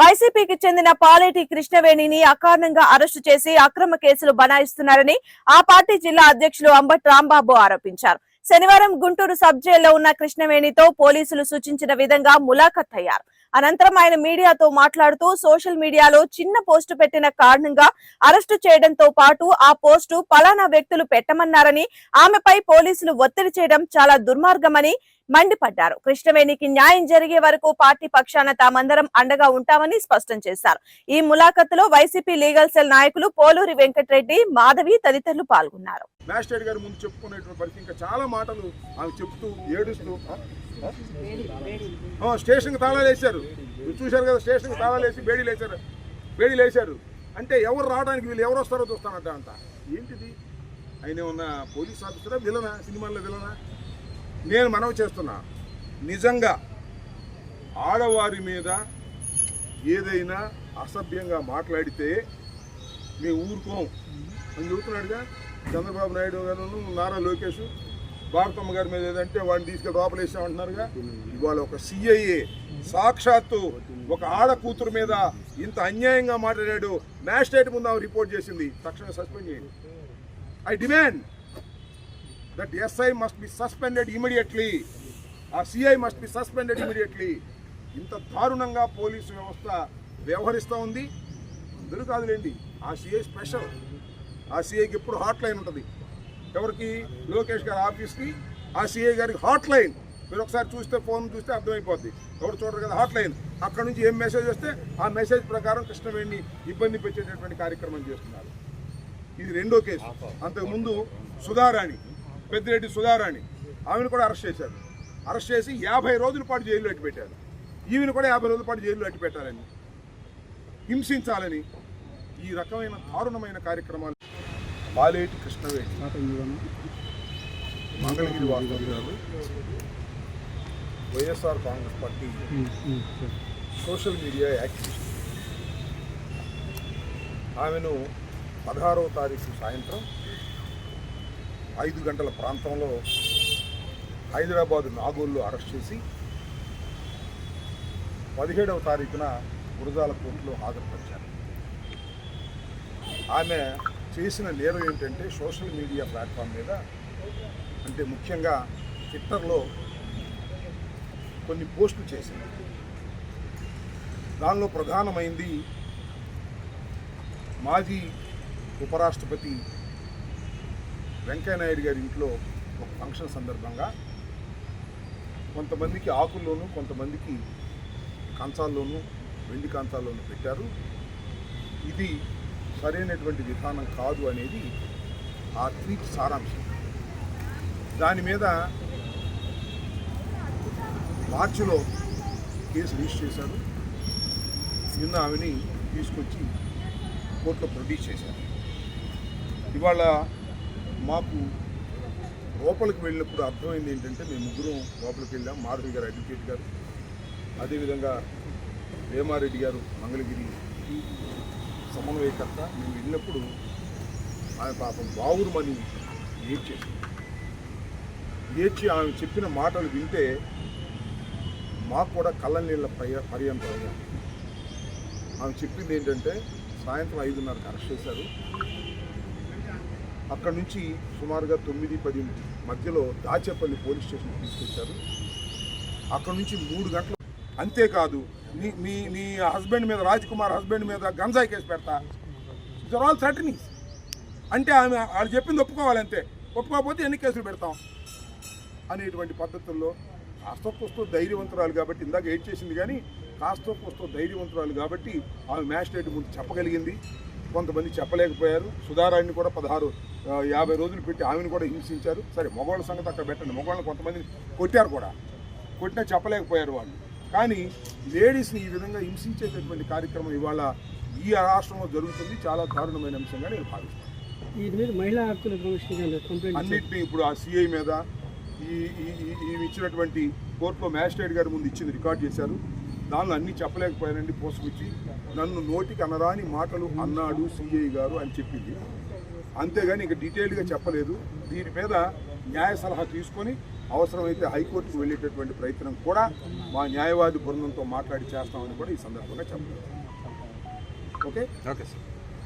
వైసీపీకి చెందిన పాలేటి కృష్ణవేణిని అకారణంగా అరెస్టు చేసి అక్రమ కేసులు బనాయిస్తున్నారని ఆ పార్టీ జిల్లా అధ్యక్షులు అంబట్ రాంబాబు ఆరోపించారు. శనివారం గుంటూరు సబ్ జైల్లో ఉన్న కృష్ణవేణితో పోలీసులు సూచించిన విధంగా ములాఖత్ అయ్యారు. అనంతరం ఆయన మీడియాతో మాట్లాడుతూ సోషల్ మీడియాలో చిన్న పోస్టు పెట్టిన కారణంగా అరెస్టు చేయడంతో పాటు ఆ పోస్టు పలానా వ్యక్తులు పెట్టమన్నారని ఆమెపై పోలీసులు ఒత్తిడి చేయడం చాలా దుర్మార్గమని మండిపడ్డారు. కృష్ణవేణికి న్యాయం జరిగే వరకు పార్టీ పక్షాన తామందరం అండగా ఉంటామని స్పష్టం చేశారు. ఈ ములాఖతులో వైసీపీ లీగల్ సెల్ నాయకులు పోలూరి వెంకటరెడ్డి మాధవి తదితరులు పాల్గొన్నారు. మ్యాజిస్ట్రేట్ ముందు చెప్పుకునేటువంటి పరిస్థితి ఇంకా చాలా మాటలు ఆమె చెప్తూ ఏడుస్తూ స్టేషన్కి తాళాలు వేశారు. మీరు చూశారు కదా స్టేషన్కి తాళాలు వేసి బేడీలు వేశారు. బేడీలు వేశారు. అంటే ఎవరు రావడానికి వీళ్ళు ఎవరు వస్తారో చూస్తానంట అంత ఏంటిది? ఆయన ఉన్న పోలీస్ ఆఫీసరా విలనా? సినిమాల్లో విలనా? నేను మనవి చేస్తున్నా. నిజంగా ఆడవారి మీద ఏదైనా అసభ్యంగా మాట్లాడితే మేము ఊరుకోం. అని చెబుతున్నాడుగా చంద్రబాబు నాయుడు గారు నారా లోకేష్. భారతమ్మ గారి మీద ఏదంటే వాడిని తీసుకెళ్ళి లోపలేసామంటున్నారుగా ఇవాళ ఒక సిఐఏ సాక్షాత్తు ఒక ఆడ కూతురు మీద ఇంత అన్యాయంగా మాట్లాడాడు. మ్యాజిస్ట్రేట్ ముందు ఆమె రిపోర్ట్ చేసింది. తక్షణమే సస్పెండ్ చేయండి. I demand that SI must be suspended immediately ఆ CI must be suspended immediately ఇంత దారుణంగా పోలీసు వ్యవస్థ వ్యవహరిస్తూ ఉంది. అందరూ కాదులేండి. ఆ సిఐ స్పెషల్ ఆ సిఐకి ఎప్పుడు హాట్ లైన్ ఉంటుంది. ఎవరికి? లోకేష్ గారి ఆఫీస్కి. ఆ సిఐ గారికి హాట్ లైన్ మీరు ఒకసారి చూస్తే ఫోన్ చూస్తే అర్థమైపోద్ది. ఎవరు చూడరు కదా హాట్ లైన్ అక్కడ నుంచి ఏం మెసేజ్ వస్తే ఆ మెసేజ్ ప్రకారం కృష్ణవేణిని ఇబ్బంది పెట్టేటటువంటి కార్యక్రమం చేస్తున్నారు. ఇది రెండో కేసు. అంతకుముందు సుధారాణి పెద్దిరెడ్డి సుధారాణి ఆమెను కూడా అరెస్ట్ చేశారు. అరెస్ట్ చేసి యాభై రోజుల పాటు జైల్లో అట్టి పెట్టారు ఈమెను కూడా యాభై రోజుల పాటు జైల్లో అట్టి పెట్టాలని హింసించాలని. ఈ రకమైన దారుణమైన కార్యక్రమాలు Paleti Krishnaveni. Mangalagiri వాస్తవ్యాలు YSR Congress party social media activist. ఆమెను పదహారవ తారీఖు సాయంత్రం ఐదు గంటల ప్రాంతంలో హైదరాబాద్ నాగోల్లో అరెస్ట్ చేసి పదిహేడవ తారీఖున గురజాల కోర్టులో హాజరుపరిచారు. ఆమె చేసిన నేరం ఏంటంటే సోషల్ మీడియా ప్లాట్ఫామ్ మీద అంటే ముఖ్యంగా ట్విట్టర్లో కొన్ని పోస్టులు చేసింది. దానిలో ప్రధానమైంది మాజీ ఉపరాష్ట్రపతి వెంకయ్యనాయుడు గారి ఇంట్లో ఒక ఫంక్షన్ సందర్భంగా కొంతమందికి ఆకుల్లోనూ కొంతమందికి కంచాల్లోనూ వెండి కంచాల్లోనూ పెట్టారు. ఇది సరైనటువంటి విధానం కాదు అనేది ఆ ట్వీట్ సారాంశం. దాని మీద మార్చిలో కేసు రిజిస్టర్ చేశారు. నిన్న ఆమెని తీసుకొచ్చి కోర్టులో ప్రొడ్యూస్ చేశారు. ఇవాళ మాకు లోపలికి వెళ్ళినప్పుడు అర్థమైంది ఏంటంటే మేము ముగ్గురం లోపలికి వెళ్ళాం. మాధవి గారు అడ్వకేట్ గారు. అదేవిధంగా వేమారెడ్డి గారు మంగళగిరి సమన్వయకర్త మేము వెళ్ళినప్పుడు ఆమె పాపం బావురుమని ఏడ్చేసి ఏడ్చి ఆమె చెప్పిన మాటలు వింటే మాకు కూడా కళ్ళ నీళ్ళ పర్య పర్యంతం అయ్యాం ఆమె చెప్పింది ఏంటంటే సాయంత్రం ఐదున్నరకు అరెస్ట్ చేశారు. అక్కడ నుంచి సుమారుగా తొమ్మిది పది మధ్యలో దాచేపల్లి పోలీస్ స్టేషన్ తీసుకొచ్చారు. అక్కడ నుంచి మూడు గంటలు అంతేకాదు నీ మీ నీ హస్బెండ్ మీద రాజ్ కుమార్ హస్బెండ్ మీద గంజాయి కేసు పెడతా. ఇట్స్ ఆల్ థర్టనింగ్ అంటే ఆమె వాళ్ళు చెప్పింది ఒప్పుకోవాలి అంతే ఒప్పుకోకపోతే ఎన్ని కేసులు పెడతాం? అనేటువంటి పద్ధతుల్లో కాస్త ధైర్యవంతురాలు కాబట్టి ఇందాక ఏడ్ చేసింది కానీ కాస్త కోస్తో ధైర్యవంతురాలు కాబట్టి ఆమె మ్యాజిస్ట్రేట్ ముందు చెప్పగలిగింది. కొంతమంది చెప్పలేకపోయారు. సుధారాణిని కూడా పదహారు యాభై రోజులు పెట్టి ఆమెను కూడా హింసించారు. సరే మగవాళ్ళ సంగతి అక్కడ పెట్టండి. మగవాళ్ళని కొంతమంది కొట్టారు కూడా. కొట్టినా చెప్పలేకపోయారు వాళ్ళు. కానీ లేడీస్ని ఈ విధంగా హింసించేటటువంటి కార్యక్రమం ఇవాళ ఈ రాష్ట్రంలో జరుగుతుంది. చాలా దారుణమైన అంశంగా నేను భావిస్తాను వీటి మీద మహిళా హక్కుల కమిషన్ గారు కంప్లైంట్ అన్నిటినీ ఇప్పుడు ఆ సిఐ మీద ఈ ఈ- ఈ- ఈ ఇచ్చినటువంటి కోర్టులో మ్యాజిస్ట్రేట్ గారి ముందు ఇచ్చింది రికార్డ్ చేశారు. దానిలో అన్నీ చెప్పలేకపోయానండి. పోసుకొచ్చి నన్ను నోటికి అనరాని మాటలు అన్నాడు సిఐ గారు అని చెప్పింది. అంతేగాని ఇంకా డీటెయిల్గా చెప్పలేదు. దీని మీద న్యాయ సలహా తీసుకొని అవసరమైతే హైకోర్టుకు వెళ్ళేటటువంటి ప్రయత్నం కూడా మా న్యాయవాది బృందంతో మాట్లాడి చేస్తామని కూడా ఈ సందర్భంగా చెప్పలేదు ఓకే? Okay sir.